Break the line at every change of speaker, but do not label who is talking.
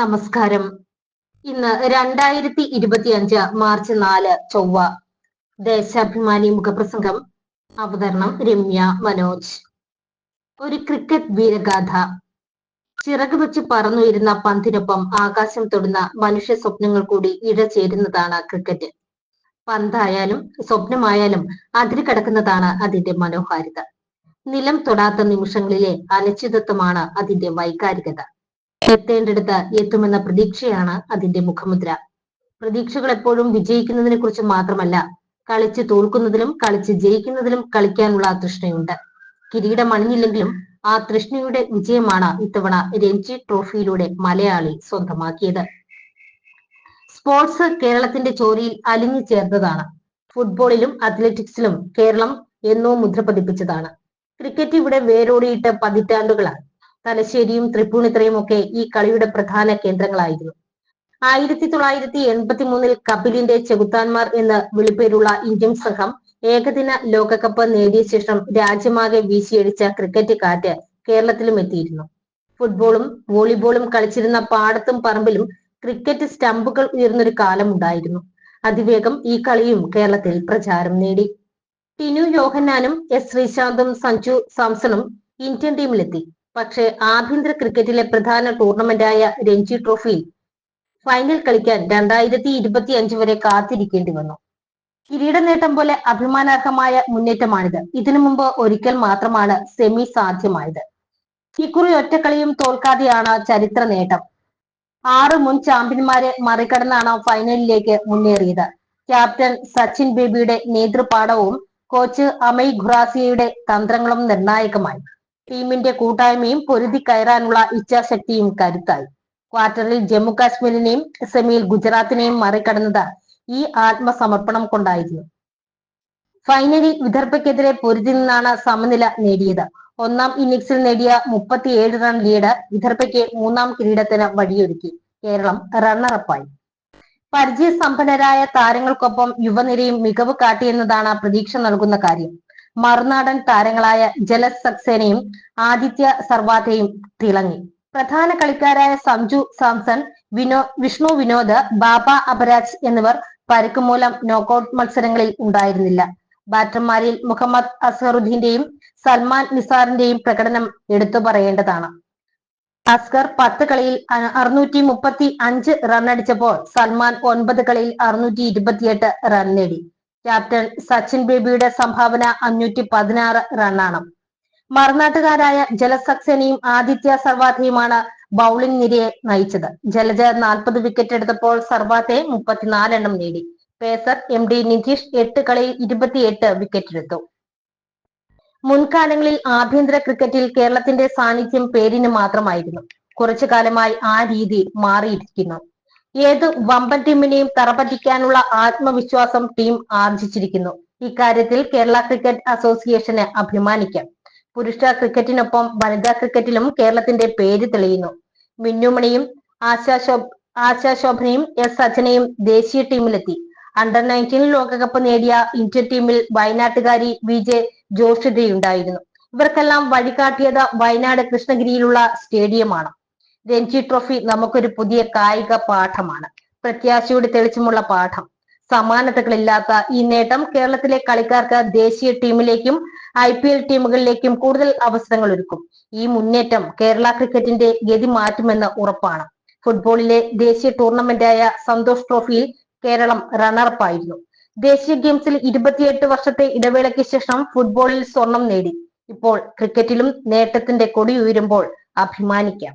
നമസ്കാരം. ഇന്ന് രണ്ടായിരത്തി ഇരുപത്തി അഞ്ച് മാർച്ച് നാല് ചൊവ്വ. ദേശാഭിമാനി മുഖപ്രസംഗം. അവതരണം രമ്യ മനോജ്. ഒരു ക്രിക്കറ്റ് വീരഗാഥ. ചിറക് വെച്ച് പറന്നുയരുന്ന പന്തിനൊപ്പം ആകാശം തൊടുന്ന മനുഷ്യ സ്വപ്നങ്ങൾ കൂടി ഇഴചേരുന്നതാണ് ക്രിക്കറ്റ്. പന്തായാലും സ്വപ്നമായാലും അതിരി കടക്കുന്നതാണ് അതിന്റെ മനോഹാരിത. നിലം തൊടാത്ത നിമിഷങ്ങളിലെ അനിശ്ചിതത്വമാണ് അതിന്റെ വൈകാരികത. എത്തേണ്ടടുത്ത് എത്തുമെന്ന പ്രതീക്ഷയാണ് അതിന്റെ മുഖമുദ്ര. പ്രതീക്ഷകൾ എപ്പോഴും വിജയിക്കുന്നതിനെ കുറിച്ച് മാത്രമല്ല കളിച്ച് തോൽക്കുന്നതിലും കളിച്ച് ജയിക്കുന്നതിലും കളിക്കാനുള്ള തൃഷ്ണയുണ്ട്. കിരീടം അണിഞ്ഞില്ലെങ്കിലും ആ തൃഷ്ണയുടെ വിജയമാണ് ഇത്തവണ രഞ്ജി ട്രോഫിയിലൂടെ മലയാളി സ്വന്തമാക്കിയത്. സ്പോർട്സ് കേരളത്തിന്റെ ചോരിയിൽ അലിഞ്ഞു ചേർന്നതാണ്. ഫുട്ബോളിലും അത്ലറ്റിക്സിലും കേരളം എന്നോ മുദ്ര പതിപ്പിച്ചതാണ്. ക്രിക്കറ്റ് ഇവിടെ വേരോടിയിട്ട് പതിറ്റാണ്ടുകളാണ് തലശ്ശേരിയും തൃപ്പൂണിത്തറയും ഒക്കെ ഈ കളിയുടെ പ്രധാന കേന്ദ്രങ്ങളായിരുന്നു. ആയിരത്തി തൊള്ളായിരത്തി എൺപത്തി മൂന്നിൽ കപിലിന്റെ ചെകുത്താന്മാർ എന്ന് വിളിപ്പേരുള്ള ഇന്ത്യൻ സംഘം ഏകദിന ലോകകപ്പ് നേടിയ ശേഷം രാജ്യമാകെ വീശിയടിച്ച ക്രിക്കറ്റ് കാറ്റ് കേരളത്തിലും എത്തിയിരുന്നു. ഫുട്ബോളും വോളിബോളും കളിച്ചിരുന്ന പാടത്തും പറമ്പിലും ക്രിക്കറ്റ് സ്റ്റമ്പുകൾ ഉയർന്നൊരു കാലമുണ്ടായിരുന്നു അതിവേഗം ഈ കളിയും കേരളത്തിൽ പ്രചാരം നേടി. ടിനു യോഹന്നാനും എസ് ശ്രീശാന്തും സഞ്ജു സാംസണും ഇന്ത്യൻ ടീമിലെത്തി. പക്ഷേ ആഭ്യന്തര ക്രിക്കറ്റിലെ പ്രധാന ടൂർണമെന്റായ രഞ്ജി ട്രോഫിയിൽ ഫൈനൽ കളിക്കാൻ രണ്ടായിരത്തി ഇരുപത്തി അഞ്ച് വരെ കാത്തിരിക്കേണ്ടി വന്നു. കിരീട നേട്ടം പോലെ അഭിമാനാർഹമായ മുന്നേറ്റമാണിത്. ഇതിനു മുമ്പ് ഒരിക്കൽ മാത്രമാണ് സെമി സാധ്യമായത്. ഇക്കുറി ഒറ്റക്കളിയും തോൽക്കാതെയാണ് ചരിത്ര നേട്ടം. ആറ് മുൻ ചാമ്പ്യന്മാരെ മറികടന്നാണ് ഫൈനലിലേക്ക് മുന്നേറിയത്. ക്യാപ്റ്റൻ സച്ചിൻ ബേബിയുടെ നേതൃപാഠവും കോച്ച് അമയ് ഖുറാസിയയുടെ തന്ത്രങ്ങളും നിർണായകമായി. ടീമിന്റെ കൂട്ടായ്മയും പൊരുതി കയറാനുള്ള ഇച്ഛാശക്തിയും കരുത്തായി. ക്വാർട്ടറിൽ ജമ്മു കാശ്മീരിനെയും സെമിയിൽ ഗുജറാത്തിനെയും മറികടന്നത് ഈ ആത്മസമർപ്പണം കൊണ്ടായിരുന്നു. ഫൈനലിൽ വിദർഭയ്ക്കെതിരെ പൊരുതി നിന്നാണ് സമനില നേടിയത്. ഒന്നാം ഇന്നിംഗ്സിൽ നേടിയ മുപ്പത്തിയേഴ് റൺ ലീഡ് വിദർഭയ്ക്ക് മൂന്നാം കിരീടത്തിന് വഴിയൊരുക്കി. കേരളം റണ്ണറപ്പായി പരിചയസമ്പന്നരായ താരങ്ങൾക്കൊപ്പം യുവനിരയും മികവ് കാട്ടിയെന്നതാണ് പ്രതീക്ഷ നൽകുന്ന കാര്യം. മറുനാടൻ താരങ്ങളായ ജലസ് സക്സേനയും ആദിത്യ സർവാതയും തിളങ്ങി. പ്രധാന കളിക്കാരായ സഞ്ജു സാംസൺ വിനോ വിഷ്ണു വിനോദ് ബാബ അപരാജ് എന്നിവർ പരുക്ക് മൂലം നോക്കൌട്ട് മത്സരങ്ങളിൽ ഉണ്ടായിരുന്നില്ല. ബാറ്റർമാരിൽ മുഹമ്മദ് അസ്ഹറുദ്ദീന്റെയും സൽമാൻ നിസാറിന്റെയും പ്രകടനം എടുത്തു പറയേണ്ടതാണ്. അസ്കർ പത്ത് കളിയിൽ അറുന്നൂറ്റി മുപ്പത്തി അഞ്ച് റൺ അടിച്ചപ്പോൾ സൽമാൻ ഒൻപത് കളിയിൽ അറുന്നൂറ്റി ഇരുപത്തിയെട്ട് റൺ നേടി. ക്യാപ്റ്റൻ സച്ചിൻ ബേബിയുടെ സംഭാവന അഞ്ഞൂറ്റി പതിനാറ് റണ്ണാണ്. മറുനാട്ടുകാരായ ജലസക്സേനയും ആദിത്യ സർവാധയുമാണ് ബൗളിംഗ് നിരയെ നയിച്ചത്. ജലജ നാൽപ്പത് വിക്കറ്റ് എടുത്തപ്പോൾ സർവാത്തെ മുപ്പത്തിനാലെണ്ണം നേടി. പേസർ എം ഡി നിതീഷ് എട്ട് കളിയിൽ ഇരുപത്തിയെട്ട് വിക്കറ്റ് എടുത്തു. മുൻകാലങ്ങളിൽ ആഭ്യന്തര ക്രിക്കറ്റിൽ കേരളത്തിന്റെ സാന്നിധ്യം പേരിന് മാത്രമായിരുന്നു. കുറച്ചു കാലമായി ആ രീതി മാറിയിരിക്കുന്നു. ഏത് വമ്പൻ ടീമിനെയും തറപറ്റിക്കാനുള്ള ആത്മവിശ്വാസം ടീം ആർജിച്ചിരിക്കുന്നു. ഇക്കാര്യത്തിൽ കേരള ക്രിക്കറ്റ് അസോസിയേഷന് അഭിമാനിക്കാം. പുരുഷ ക്രിക്കറ്റിനൊപ്പം വനിതാ ക്രിക്കറ്റിലും കേരളത്തിന്റെ പേര് തെളിയുന്നു. മിന്നുമണിയും ആശാശോ ആശാശോഭനയും എസ് സജനയും ദേശീയ ടീമിലെത്തി. അണ്ടർ നയന്റീൻ ലോകകപ്പ് നേടിയ ഇന്ത്യൻ ടീമിൽ വയനാട്ടുകാരി വി ജെ ജോഷിതയുണ്ടായിരുന്നു ഇവർക്കെല്ലാം വഴികാട്ടിയത് വയനാട് കൃഷ്ണഗിരിയിലുള്ള സ്റ്റേഡിയമാണ്. രഞ്ജി ട്രോഫി നമുക്കൊരു പുതിയ കായിക പാഠമാണ്. പ്രത്യാശയുടെ തെളിച്ചമുള്ള പാഠം. സമാനതകളില്ലാത്ത ഈ നേട്ടം കേരളത്തിലെ കളിക്കാർക്ക് ദേശീയ ടീമിലേക്കും ഐ പി എൽ ടീമുകളിലേക്കും കൂടുതൽ അവസരങ്ങൾ ഒരുക്കും. ഈ മുന്നേറ്റം കേരള ക്രിക്കറ്റിന്റെ ഗതി മാറ്റുമെന്ന് ഉറപ്പാണ്. ഫുട്ബോളിലെ ദേശീയ ടൂർണമെന്റായ സന്തോഷ് ട്രോഫിയിൽ കേരളം റണ്ണറപ്പായിരുന്നു ദേശീയ ഗെയിംസിൽ ഇരുപത്തിയെട്ട് വർഷത്തെ ഇടവേളയ്ക്ക് ശേഷം ഫുട്ബോളിൽ സ്വർണം നേടി. ഇപ്പോൾ ക്രിക്കറ്റിലും നേട്ടത്തിന്റെ കൊടി ഉയരുമ്പോൾ അഭിമാനിക്കാം.